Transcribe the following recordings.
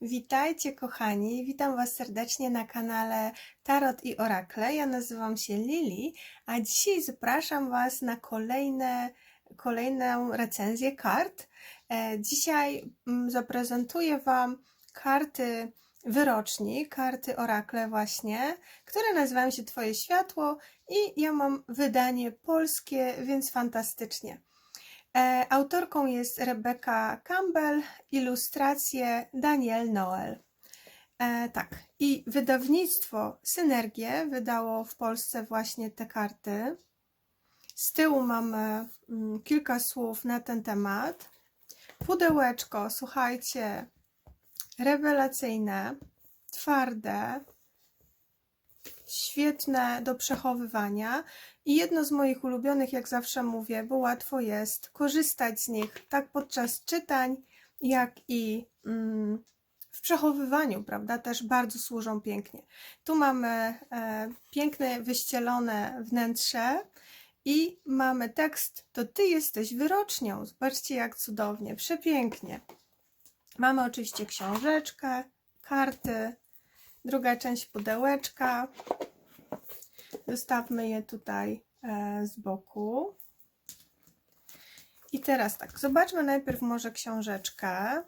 Witajcie kochani, witam Was serdecznie na kanale Tarot i Orakle. Ja nazywam się Lili, a dzisiaj zapraszam Was na kolejne, kolejną recenzję kart. E, Dzisiaj mm, zaprezentuję Wam karty wyroczni, karty Orakle właśnie, które nazywają się Twoje światło i ja mam wydanie polskie, więc fantastycznie. E, Autorką jest Rebecca Campbell, ilustracje Daniel Noel. E, tak, i wydawnictwo Synergie wydało w Polsce właśnie te karty. Z tyłu mamy mm, kilka słów na ten temat. Pudełeczko, słuchajcie, rewelacyjne, twarde, świetne do przechowywania i jedno z moich ulubionych, jak zawsze mówię, bo łatwo jest korzystać z nich tak podczas czytań, jak i mm, w przechowywaniu, prawda? Też bardzo służą pięknie. Tu mamy e, piękne, wyścielone wnętrze i mamy tekst: To ty jesteś wyrocznią. Zobaczcie, jak cudownie, przepięknie. Mamy oczywiście książeczkę, karty, druga część pudełeczka. Zostawmy je tutaj e, z boku. I teraz tak, zobaczmy najpierw może książeczkę.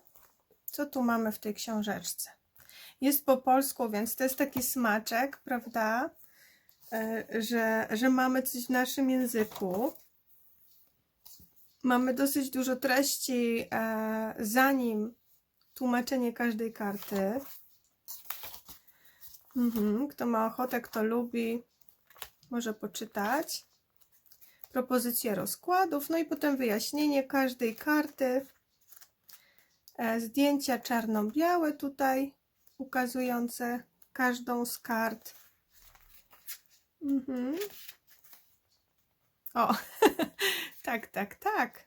Co tu mamy w tej książeczce? Jest po polsku, więc to jest taki smaczek, prawda? E, że, że mamy coś w naszym języku. Mamy dosyć dużo treści, e, zanim tłumaczenie każdej karty. Mhm. Kto ma ochotę, kto lubi, może poczytać. Propozycje rozkładów, no i potem wyjaśnienie każdej karty. E, Zdjęcia czarno-białe tutaj, ukazujące każdą z kart. Mhm. O, tak, tak, tak.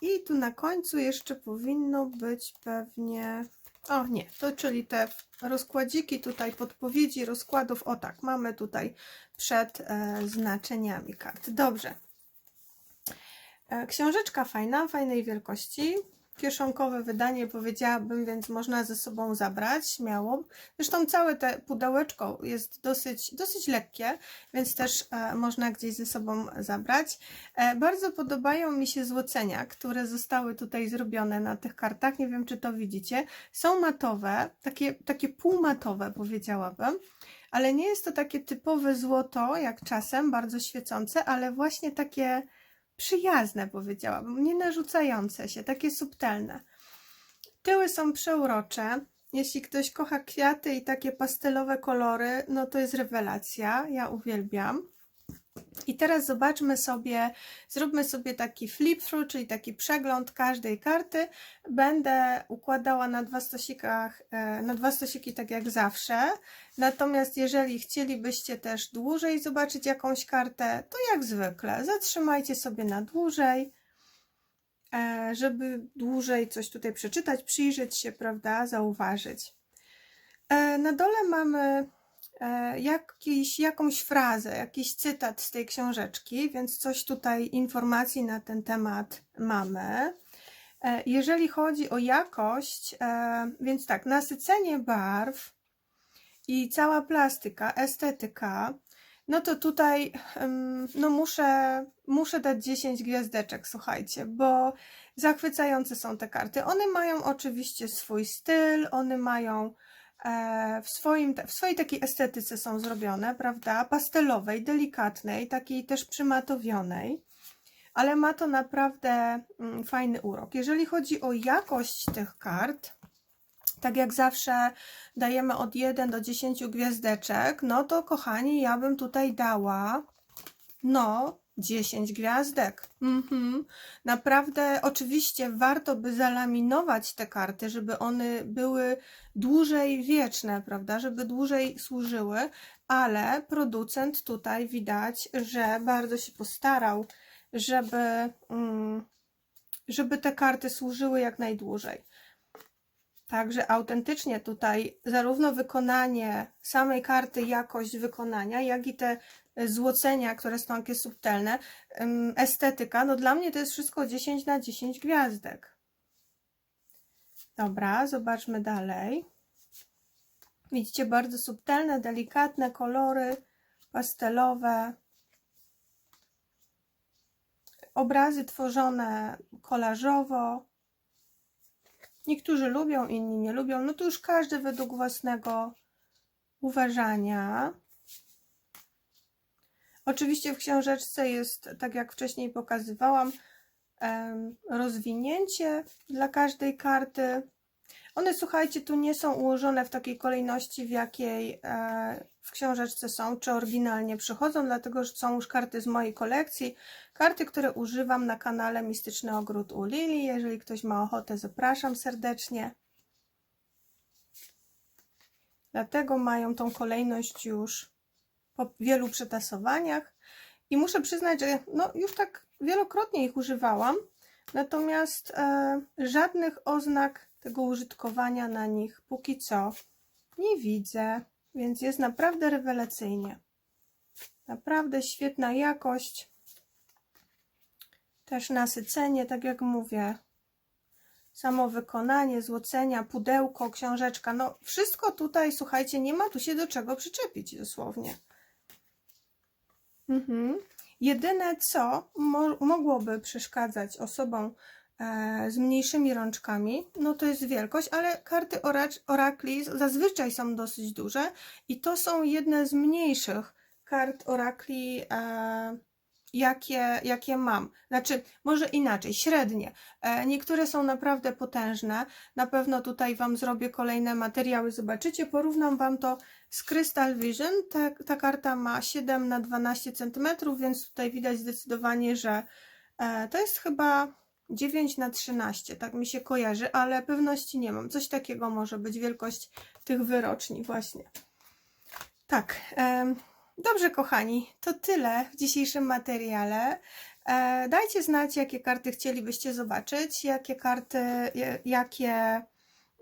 I tu na końcu jeszcze powinno być pewnie o nie, to czyli te rozkładziki tutaj, podpowiedzi rozkładów. O tak, mamy tutaj przed e, znaczeniami kart. Dobrze. E, książeczka fajna, fajnej wielkości kieszonkowe wydanie, powiedziałabym, więc można ze sobą zabrać śmiało. Zresztą całe te pudełeczko jest dosyć, dosyć lekkie, więc też e, można gdzieś ze sobą zabrać. E, bardzo podobają mi się złocenia, które zostały tutaj zrobione na tych kartach. Nie wiem, czy to widzicie. Są matowe, takie, takie półmatowe, powiedziałabym. Ale nie jest to takie typowe złoto, jak czasem, bardzo świecące, ale właśnie takie przyjazne, powiedziałabym, nie narzucające się, takie subtelne. Tyły są przeurocze. Jeśli ktoś kocha kwiaty i takie pastelowe kolory, no to jest rewelacja. Ja uwielbiam. I teraz zobaczmy sobie, zróbmy sobie taki flip through, czyli taki przegląd każdej karty. Będę układała na dwa stosikach, e, na dwa stosiki tak jak zawsze. Natomiast jeżeli chcielibyście też dłużej zobaczyć jakąś kartę, to jak zwykle zatrzymajcie sobie na dłużej, e, żeby dłużej coś tutaj przeczytać, przyjrzeć się, prawda, zauważyć. E, na dole mamy jakiś, jakąś frazę, jakiś cytat z tej książeczki, więc coś tutaj informacji na ten temat mamy. E, jeżeli chodzi o jakość, e, więc tak, nasycenie barw i cała plastyka, estetyka, no to tutaj no muszę, muszę dać 10 gwiazdeczek, słuchajcie, bo zachwycające są te karty. One mają oczywiście swój styl, one mają E, w, swoim, w swojej takiej estetyce są zrobione, prawda? Pastelowej, delikatnej, takiej też przymatowionej, ale ma to naprawdę mm, fajny urok. Jeżeli chodzi o jakość tych kart, tak jak zawsze dajemy od 1 do 10 gwiazdeczek, no to kochani, ja bym tutaj dała no 10 gwiazdek. Mhm. Naprawdę, oczywiście warto by zalaminować te karty, żeby one były dłużej wieczne, prawda, żeby dłużej służyły, ale producent tutaj widać, że bardzo się postarał, żeby, mm, żeby te karty służyły jak najdłużej. Także autentycznie tutaj zarówno wykonanie samej karty, jakość wykonania, jak i te złocenia, które są takie subtelne, estetyka, no dla mnie to jest wszystko 10 na 10 gwiazdek. Dobra, zobaczmy dalej. Widzicie, bardzo subtelne, delikatne kolory pastelowe. Obrazy tworzone kolażowo. Niektórzy lubią, inni nie lubią. No to już każdy według własnego uważania. Oczywiście w książeczce jest, tak jak wcześniej pokazywałam, rozwinięcie dla każdej karty. One, słuchajcie, tu nie są ułożone w takiej kolejności, w jakiej e, w książeczce są, czy oryginalnie przychodzą, dlatego że są już karty z mojej kolekcji. Karty, które używam na kanale Mistyczny Ogród u Lili. Jeżeli ktoś ma ochotę, zapraszam serdecznie. Dlatego mają tą kolejność już po wielu przetasowaniach. I muszę przyznać, że no, już tak wielokrotnie ich używałam, natomiast e, żadnych oznak tego użytkowania na nich póki co nie widzę, więc jest naprawdę rewelacyjnie. Naprawdę świetna jakość. Też nasycenie, tak jak mówię. Samo wykonanie, złocenia, pudełko, książeczka. No wszystko tutaj, słuchajcie, nie ma tu się do czego przyczepić dosłownie. Mhm. Jedyne co mo mogłoby przeszkadzać osobom e, z mniejszymi rączkami, no to jest wielkość, ale karty orakli zazwyczaj są dosyć duże i to są jedne z mniejszych kart orakli, e, jakie, jakie mam. Znaczy, może inaczej, średnie. E, niektóre są naprawdę potężne. Na pewno tutaj Wam zrobię kolejne materiały, zobaczycie. Porównam Wam to z Crystal Vision. Ta, ta karta ma 7 na 12 cm, więc tutaj widać zdecydowanie, że e, to jest chyba 9 na 13, tak mi się kojarzy, ale pewności nie mam. Coś takiego może być wielkość tych wyroczni właśnie. Tak, dobrze kochani, to tyle w dzisiejszym materiale. E, dajcie znać, jakie karty chcielibyście zobaczyć, jakie karty, jakie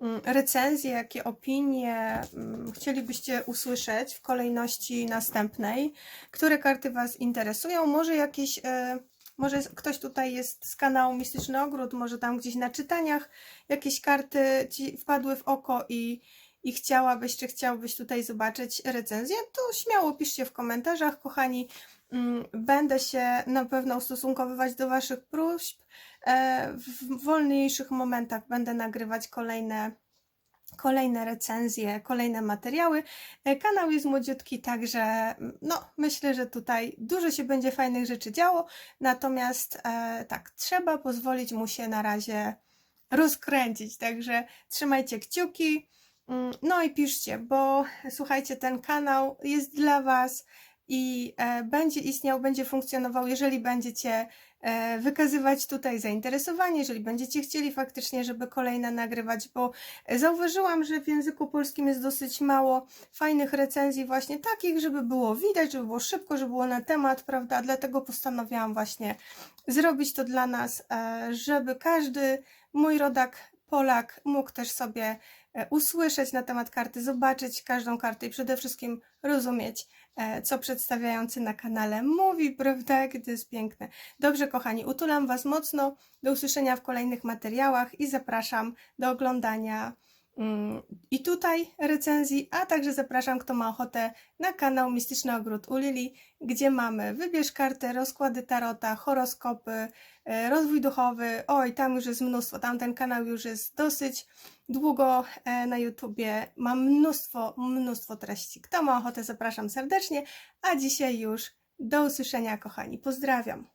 mm, recenzje, jakie opinie mm, chcielibyście usłyszeć w kolejności następnej, które karty Was interesują, może jakieś, e, może ktoś tutaj jest z kanału Mistyczny Ogród, może tam gdzieś na czytaniach jakieś karty Ci wpadły w oko i, i chciałabyś, czy chciałbyś tutaj zobaczyć recenzję, to śmiało piszcie w komentarzach, kochani. Mm, Będę się na pewno ustosunkowywać do Waszych próśb. E, W wolniejszych momentach będę nagrywać kolejne kolejne recenzje, kolejne materiały. E, Kanał jest młodziutki, także mm, no, myślę, że tutaj dużo się będzie fajnych rzeczy działo. Natomiast e, tak, trzeba pozwolić mu się na razie rozkręcić. Także trzymajcie kciuki. Mm, No i piszcie, bo słuchajcie, ten kanał jest dla Was i e, będzie istniał, będzie funkcjonował, jeżeli będziecie e, wykazywać tutaj zainteresowanie, jeżeli będziecie chcieli faktycznie, żeby kolejne nagrywać, bo zauważyłam, że w języku polskim jest dosyć mało fajnych recenzji, właśnie takich, żeby było widać, żeby było szybko, żeby było na temat, prawda? Dlatego postanowiłam właśnie zrobić to dla nas, e, żeby każdy mój rodak Polak mógł też sobie e, usłyszeć na temat karty, zobaczyć każdą kartę i przede wszystkim rozumieć, e, co przedstawiający na kanale mówi, prawda, to jest piękne. Dobrze, kochani, utulam Was mocno, do usłyszenia w kolejnych materiałach i zapraszam do oglądania i tutaj recenzji, a także zapraszam, kto ma ochotę na kanał Mistyczny Ogród u Lili, gdzie mamy wybierz kartę, rozkłady tarota, horoskopy, e, rozwój duchowy, oj, tam już jest mnóstwo, tamten kanał już jest dosyć długo e, na YouTubie, mam mnóstwo, mnóstwo treści. Kto ma ochotę, zapraszam serdecznie, a dzisiaj już do usłyszenia, kochani. Pozdrawiam.